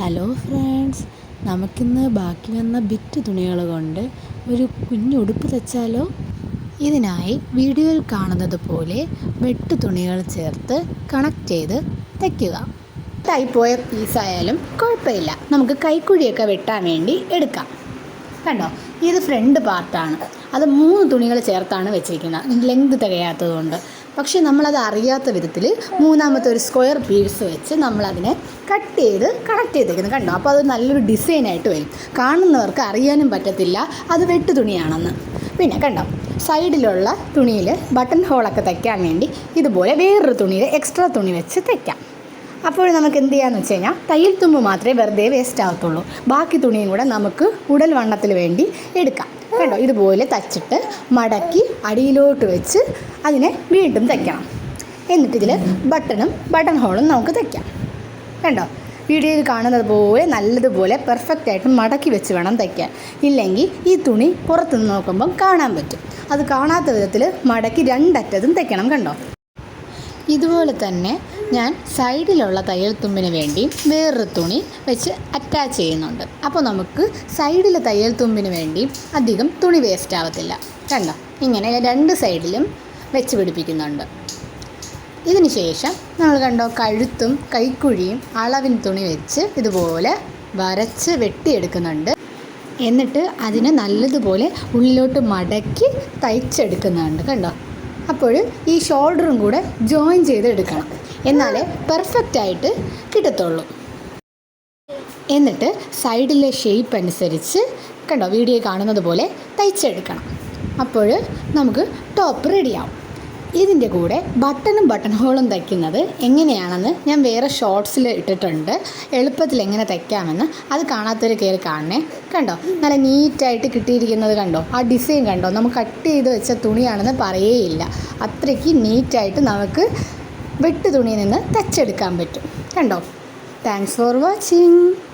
Hello friends നമുക്കിന്ന് ബാക്കി വന്ന ബിറ്റ് തുണികൾ കൊണ്ട് ഒരു കുഞ്ഞുടുപ്പ് തെച്ചാലോ? ഇതിനായി വീഡിയോയിൽ കാണുന്നത് പോലെ വെട്ട് തുണികൾ ചേർത്ത് കണക്ട് ചെയ്ത് തയ്ക്കുക. പോയ പീസായാലും കുഴപ്പമില്ല. നമുക്ക് കൈക്കുഴിയൊക്കെ വെട്ടാൻ വേണ്ടി എടുക്കാം. കണ്ടോ? ഇത് ഫ്രണ്ട് പാർട്ടാണ് അത് മൂന്ന് തുണികൾ ചേർത്താണ് വെച്ചിരിക്കുന്നത്. ലെങ്ത് തികയാത്തതുകൊണ്ട്. പക്ഷേ നമ്മളത് അറിയാത്ത വിധത്തിൽ മൂന്നാമത്തെ ഒരു സ്ക്വയർ പീസ് വെച്ച് നമ്മളതിനെ കട്ട് ചെയ്ത് കണക്ട് ചെയ്തേക്കുന്നത് കണ്ടോ? അപ്പോൾ അത് നല്ലൊരു ഡിസൈനായിട്ട് വരും. കാണുന്നവർക്ക് അറിയാനും പറ്റത്തില്ല. അത് വെട്ട് തുണിയാണെന്ന്. പിന്നെ കണ്ടോ? സൈഡിലുള്ള തുണിയിൽ ബട്ടൺ ഹോളൊക്കെ തയ്ക്കാൻ വേണ്ടി ഇതുപോലെ വേറൊരു തുണിയിൽ എക്സ്ട്രാ തുണി വെച്ച് തയ്ക്കാം. അപ്പോൾ നമുക്ക് എന്ത് ചെയ്യാന്ന് വെച്ച് കഴിഞ്ഞാൽ തയ്യൽ തുമ്പ് മാത്രമേ വെറുതെ വേസ്റ്റ് ആകത്തുള്ളൂ. ബാക്കി തുണിയും കൂടെ നമുക്ക് ഉടൽ വണ്ണത്തിന് വേണ്ടി എടുക്കാം. കണ്ടോ? ഇതുപോലെ തച്ചിട്ട് മടക്കി അടിയിലോട്ട് വെച്ച് അതിനെ വീണ്ടും തയ്ക്കണം. എന്നിട്ടിതിൽ ബട്ടണും ബട്ടൺ ഹോളും നമുക്ക് തയ്ക്കാം. കണ്ടോ? വീഡിയോയിൽ കാണുന്നത് പോലെ നല്ലതുപോലെ പെർഫെക്റ്റ് ആയിട്ട് മടക്കി വെച്ച് വേണം തയ്ക്കാൻ. ഇല്ലെങ്കിൽ ഈ തുണി പുറത്തുനിന്ന് നോക്കുമ്പം കാണാൻ പറ്റും. അത് കാണാത്ത വിധത്തിൽ മടക്കി രണ്ടറ്റത്തും തയ്ക്കണം കണ്ടോ? ഇതുപോലെ തന്നെ ഞാൻ സൈഡിലുള്ള തയ്യൽ തുമ്പിന് വേണ്ടി വേറൊരു തുണി വെച്ച് അറ്റാച്ച് ചെയ്യുന്നുണ്ട്. അപ്പോൾ നമുക്ക് സൈഡിലെ തയ്യൽ തുമ്പിന് വേണ്ടി അധികം തുണി വേസ്റ്റ് ആവത്തില്ല. കണ്ടോ? ഇങ്ങനെ രണ്ട് സൈഡിലും വെച്ച് പിടിപ്പിക്കുന്നുണ്ട്. ഇതിന് ശേഷം നമ്മൾ കണ്ടോ കഴുത്തും കൈക്കുഴിയും അളവിൻ തുണി വെച്ച് ഇതുപോലെ വരച്ച് വെട്ടിയെടുക്കുന്നുണ്ട്. എന്നിട്ട് അതിനെ നല്ലതുപോലെ ഉള്ളിലോട്ട് മടക്കി തയ്ച്ചെടുക്കുന്നുണ്ട്. കണ്ടോ? അപ്പോൾ ഈ ഷോൾഡറും കൂടെ ജോയിൻ ചെയ്ത് എടുക്കണം എന്നാലേ പെർഫെക്റ്റ് ആയിട്ട് കിട്ടത്തുള്ളൂ. എന്നിട്ട് സൈഡിലെ ഷേപ്പ് അനുസരിച്ച് കണ്ടോ വീഡിയോ കാണുന്നത് പോലെ തയ്ച്ചെടുക്കണം. അപ്പോൾ നമുക്ക് ടോപ്പ് റെഡിയാവും ഇതിന്റെ കൂടെ ബട്ടണും ബട്ടൺ ഹോളും തയ്ക്കുന്നത് എങ്ങനെയാണെന്ന് ഞാൻ വേറെ ഷോർട്സിൽ ഇട്ടിട്ടുണ്ട്. എളുപ്പത്തിൽ എങ്ങനെ തയ്ക്കാമെന്ന് അത് കാണാത്തവർ കയറി കാണണേ. കണ്ടോ? നല്ല നീറ്റായിട്ട് കിട്ടിയിരിക്കുന്നത് കണ്ടോ? ആ ഡിസൈൻ കണ്ടോ? നമുക്ക് കട്ട് ചെയ്ത് വെച്ച തുണിയാണെന്ന് പറയേയില്ല. അത്രയ്ക്ക് നീറ്റായിട്ട് നമുക്ക് വെട്ടു തുണിയിൽ നിന്ന് തച്ചെടുക്കാൻ പറ്റും. കണ്ടോ? Thanks for watching